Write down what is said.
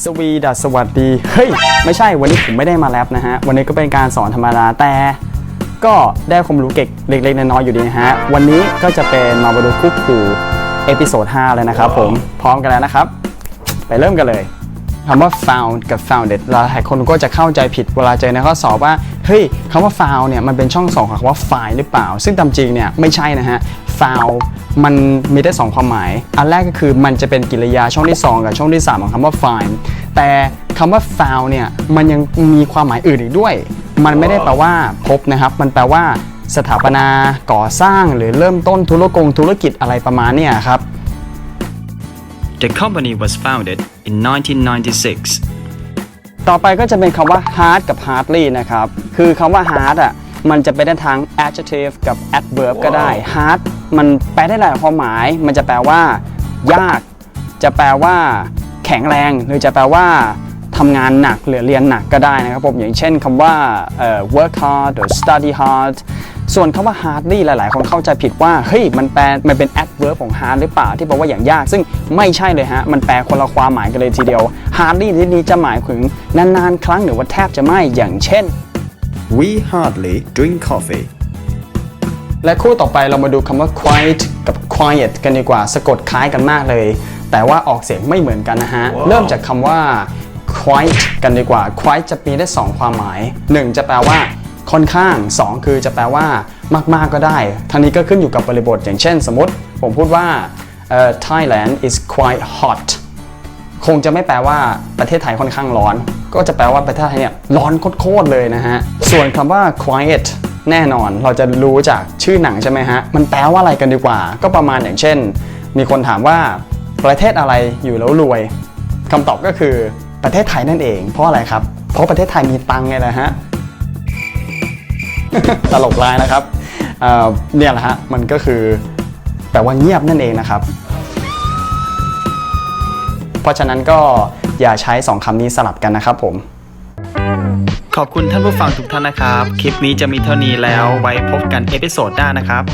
สวีดัสสวัสดี เฮ้ย ไม่ใช่วันนี้ผมไม่ได้มาแรปนะฮะ วันนี้ก็เป็นการสอนธรรมดาแต่ ก็ได้ความรู้เก็กเล็กๆน้อยๆอยู่ดีนะฮะ วันนี้ก็จะเป็นมาบดูคุกคูเอพิโซด5เลยนะครับผมพร้อมกันแล้วนะครับ ไปเริ่มกันเลย คำว่า found กับ founded หลายคนก็จะเข้าใจผิดเวลาเจอในข้อสอบว่าเฮ้ยคำว่า found เนี่ยมันเป็นช่องสองของคำว่า find หรือเปล่า ซึ่งตามจริงเนี่ยไม่ใช่นะฮะ found มันมีได้ 2 ความหมาย อันแรกก็คือมันจะเป็นกริยาช่องที่ 2 กับช่องที่ 3 ของคำว่า find แต่คำว่า found เนี่ยมันยังมีความหมายอื่นอีกด้วย มันไม่ได้แปลว่าพบนะครับ มันแปลว่าสถาปนาก่อสร้างหรือเริ่มต้นธุรกงธุรกิจอะไรประมาณเนี่ยครับ The company was founded in 1996. ต่อไปก็จะเป็นคำว่า hard กับ hardly นะครับ คือคำว่า hard อะ มันจะเป็นได้ทั้ง adjective กับ adverb ก็ได้ hard มันแปลได้หลายความหมาย มันจะแปลว่า ยาก จะแปลว่า แข็งแรง หรือจะแปลว่าทำงานหนักหรือเรียนหนักก็ได้นะครับผม อย่างเช่นคำว่าเอ่อ work hard หรือ study hard ส่วนคำว่า hardly หลาย ๆ คนเข้าใจผิดว่า เฮ้ย มันแปล มันเป็น adverb ของ hard หรือเปล่า ที่แปลว่าอย่างยาก ซึ่งไม่ใช่เลยฮะ มันแปลคนละความหมายกันเลยทีเดียว hardly ที่นี้จะหมายถึงนาน ๆ ครั้งหรือว่าแทบจะไม่ อย่างเช่น We hardly drink coffee. และคู่ต่อไปเรามาดูคำว่า quiet กับ quiet กันดีกว่า สะกดคล้ายกันมากเลย แต่ว่าออกเสียงไม่เหมือนกันนะฮะเริ่มจากคำว่า quiet กันดีกว่า quiet จะมีได้ 2 ความหมาย 1 จะแปลว่า ค่อนข้าง 2 คือจะแปลว่ามาก ๆ ก็ได้ทั้งนี้ก็ขึ้นอยู่กับบริบท อย่างเช่น สมมติผมพูดว่าเอ่อ Thailand is quite hot คงจะไม่แปลว่าประเทศไทยค่อนข้างร้อน ก็จะแปลว่าประเทศไทยเนี่ยร้อนโคตรเลยนะฮะ ส่วนคำว่า quiet แน่นอนเราจะรู้จากชื่อหนังใช่ไหมฮะ มันแปลว่าอะไรกันดีกว่า ก็ประมาณอย่างเช่น มีคนถามว่าประเทศอะไรอยู่แล้วรวยคำตอบก็คือประเทศไทยนั่นเอง เพราะอะไรครับ เพราะประเทศไทยมีตังค์ไงนะฮะ ตลกร้ายนะครับเนี่ยแหละฮะมันก็คือแปลว่าเงียบนั่นเองนะครับ เพราะฉะนั้นก็อย่าใช้2คำนี้สลับกันนะครับผมขอบคุณท่านผู้ฟังทุกท่านนะครับ คลิปนี้จะมีเท่านี้แล้วไว้พบกันเอพิโซดหน้านะครับ